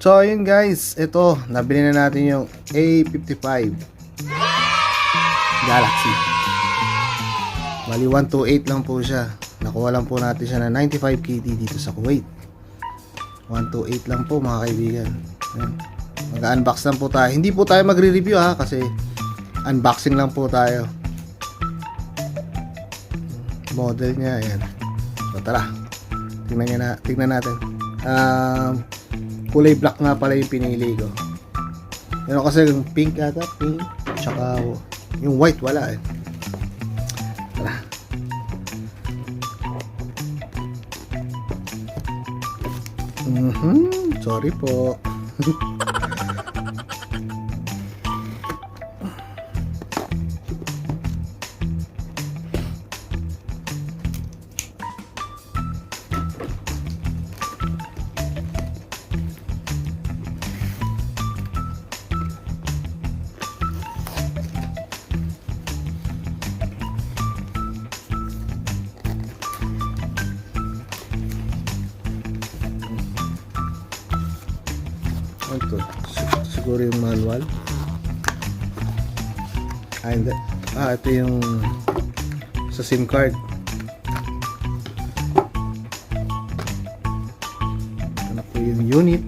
So, ayun guys. Ito, nabili na natin yung A55 Galaxy. Bali, 128 lang po siya. Nakuha lang po natin siya na 95 KD dito sa Kuwait. 128 lang po mga kaibigan. Mag-unbox lang po tayo. Hindi po tayo magre-review ha kasi unboxing lang po tayo. Model niya, ayan. So tara. Tingnan, na, tingnan natin. Um, kulay black nga pala yung pinili ko. Pero kasi yung pink ata, pink. Tsaka yung white wala eh. Tara. Mhm, sorry po. Ano to? Si- Siguro yung manual. Ah, hindi. Ah, ito yung sa SIM card. Na po yung unit.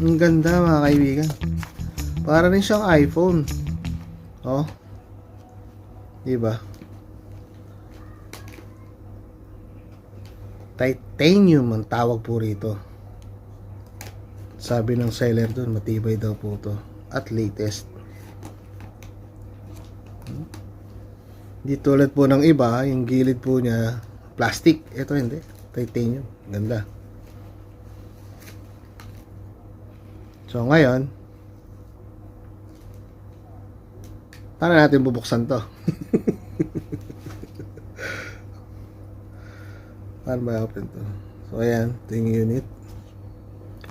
Ang ganda mga kaibigan. Para rin siyang iPhone. Oh. Diba? Titanium ang tawag po rito. Sabi ng seller dun, matibay daw po to. At latest. Di tulad po ng iba, yung gilid po niya, plastic. Ito hindi. Titanium. Ganda. So ngayon, paano natin bubuksan to? paano ba open to? So ayan, ito yung unit.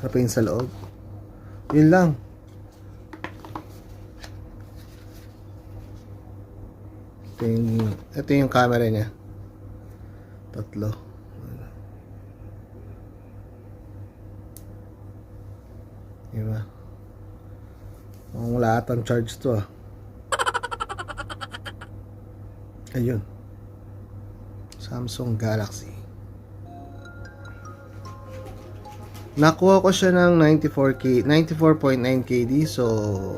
Yung sa loob? Yun lang. Ito yung, ito yung camera niya. Tatlo. Diba? Ang lahat ang charge to ah. Ayun. Samsung Galaxy. Nakuha ko siya ng 94K, 94.9 KD. So,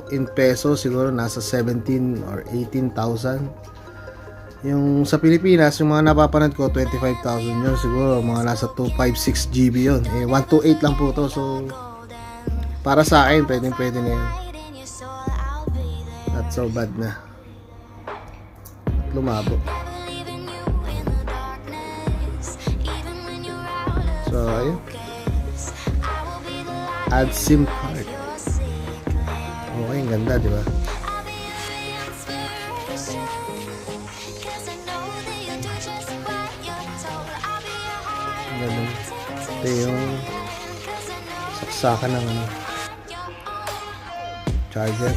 in peso siguro nasa 17 or 18,000. Yung sa Pilipinas, yung mga napapanood ko, 25,000 yun. Siguro mga nasa 256 GB yun. Eh, 128 lang po to. So, para sa akin, pwedeng pwede na yun. Not so bad na. Lumabo. So, ayun. Add SIM card. Okay, ang ganda, di ba? Ganda. Ito yung saksakan ng ano, charger.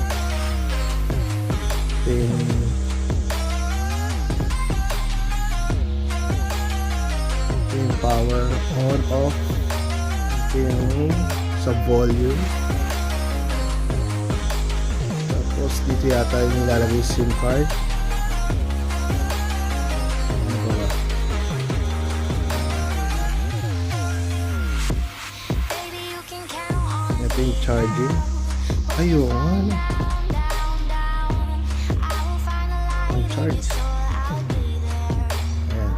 Ito yung ito yung power on off. Ito yung sa volume. Tapos dito yata yung nilalagay SIM card. Ito yung charging. Ayun. Ang charge. Ayan.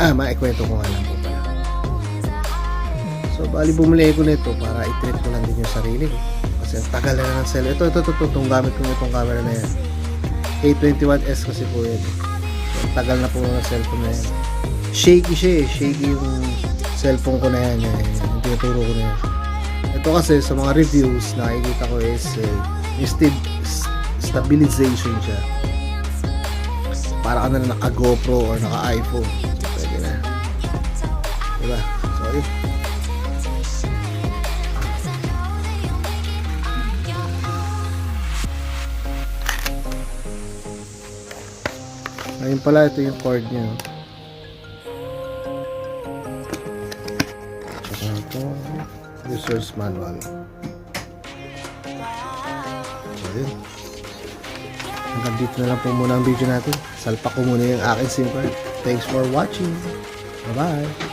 Ah, maikwento ko nga lang po pala. So, bali bumili ko nito para i-treat ko lang din yung sarili ko. Kasi ang tagal na ng cell. Ito, ito, ito, ito, itong gamit ko itong camera na yan. A21S kasi po yan. So, ang tagal na po ng cellphone na yan. Shaky siya eh. Shaky yung cellphone ko na yan. eh. Yung tinuturo ko na yan. Ito kasi sa mga reviews nakikita ko is eh, Yung stabilization siya. Para ka na naka GoPro or naka iPhone. Pwede na. Diba? Sorry. Ayun pala, ito yung cord niya. Tsaka ito, user's manual. So, yun. Hanggang dito na lang po muna ang video natin. Salpak ko muna yung aking SIM card. Thanks for watching. Bye-bye.